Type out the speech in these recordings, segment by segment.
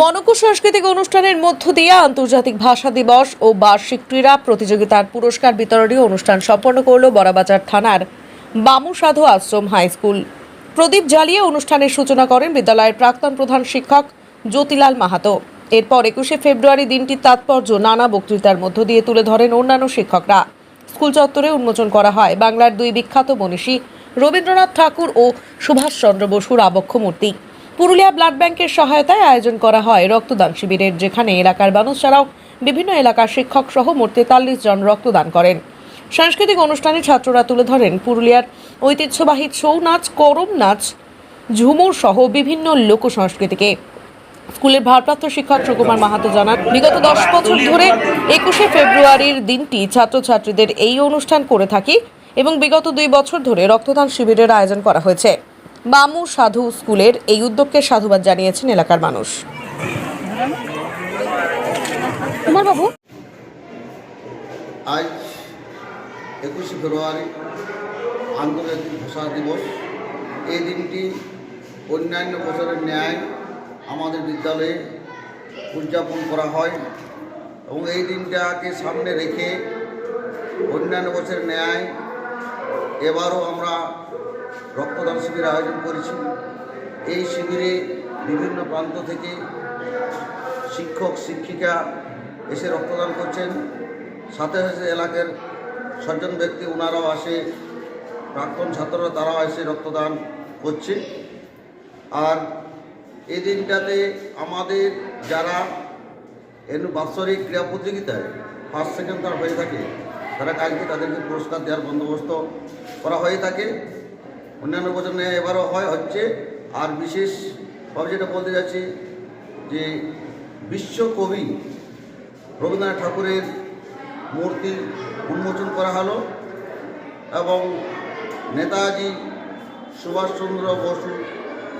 মনকু সাংস্কৃতিক অনুষ্ঠানের মধ্য দিয়ে আন্তর্জাতিক ভাষা দিবস ও বার্ষিক ক্রীড়া প্রতিযোগিতার পুরস্কার বিতরণী অনুষ্ঠান সম্পন্ন করল বড়াবাজার থানার বামু সাধু আশ্রম হাই স্কুল। প্রদীপ জ্বালিয়ে অনুষ্ঠানের সূচনা করেন বিদ্যালয়ের প্রাক্তন প্রধান শিক্ষক জ্যোতিলাল মাহাতো। এরপর একুশে ফেব্রুয়ারি দিনটির তাৎপর্য নানা বক্তৃতার মধ্য দিয়ে তুলে ধরেন অন্যান্য শিক্ষকরা। স্কুল চত্বরে উন্মোচন করা হয় বাংলার দুই বিখ্যাত মনীষী রবীন্দ্রনাথ ঠাকুর ও সুভাষচন্দ্র বসুর আবক্ষ মূর্তি। পুরুলিয়া ব্লাড ব্যাংকের সহায়তায় আয়োজন করা হয় রক্তদান শিবিরের, যেখানে এলাকার মানুষ ছাড়াও বিভিন্ন এলাকার শিক্ষক সহ মোট তেতাল্লিশ জন রক্তদান করেন। সাংস্কৃতিক অনুষ্ঠানে ছাত্ররা তুলে ধরেন পুরুলিয়ার ঐতিহ্যবাহী ছৌ নাচ করম নাচ, ঝুমুর সহ বিভিন্ন লোক সংস্কৃতিকে স্কুলের ভারপ্রাপ্ত শিক্ষক সুকুমার মাহাতো জানান, বিগত দশ বছর ধরে একুশে ফেব্রুয়ারির দিনটি ছাত্রছাত্রীদের এই অনুষ্ঠান করে থাকি এবং বিগত দুই বছর ধরে রক্তদান শিবিরের আয়োজন করা হয়েছে। বামু সাধু স্কুলের এই উদ্যোগকে সাধুবাদ জানিয়েছেন এলাকার মানুষ। বাবু আজ একুশে ফেব্রুয়ারি আন্তর্জাতিক ভাষা দিবস। এই দিনটি অন্যান্য বছরের ন্যায় আমাদের বিদ্যালয়ে উদযাপন করা হয় এবং এই দিনটাকে সামনে রেখে অন্যান্য বছরের ন্যায় এবারও আমরা রক্তদান শিবির আয়োজন করেছি। এই শিবিরে বিভিন্ন প্রান্ত থেকে শিক্ষক, শিক্ষিকা এসে রক্তদান করছেন। সাথে সাথে এলাকার সজ্জন ব্যক্তি, ওনারাও আসে, প্রাক্তন ছাত্ররা তারাও এসে রক্তদান করছে। আর এই দিনটাতে আমাদের যারা এর বাৎসরিক ক্রীড়া প্রতিযোগিতায় ফার্স্ট সেকেন্ড থার্ড হয়ে থাকে, তারা কালকে তাদেরকে পুরস্কার দেওয়ার বন্দোবস্ত করা হয়ে থাকে। অন্যান্য বছর নিয়ে এবারও হয় হচ্ছে। আর বিশেষভাবে যেটা বলতে যাচ্ছি যে বিশ্বকবি রবীন্দ্রনাথ ঠাকুরের মূর্তি উন্মোচন করা হলো এবং নেতাজি সুভাষচন্দ্র বসু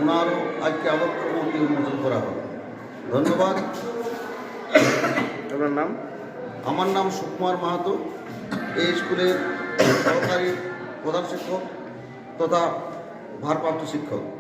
ওনারও আজকে আবক্ষ মূর্তি উন্মোচন করা হলো। ধন্যবাদ। আপনার নাম? আমার নাম সুকুমার মাহাতো। এই স্কুলের সহকারী প্রধান শিক্ষক। তথা ভারপ্রাপ্ত শিক্ষক।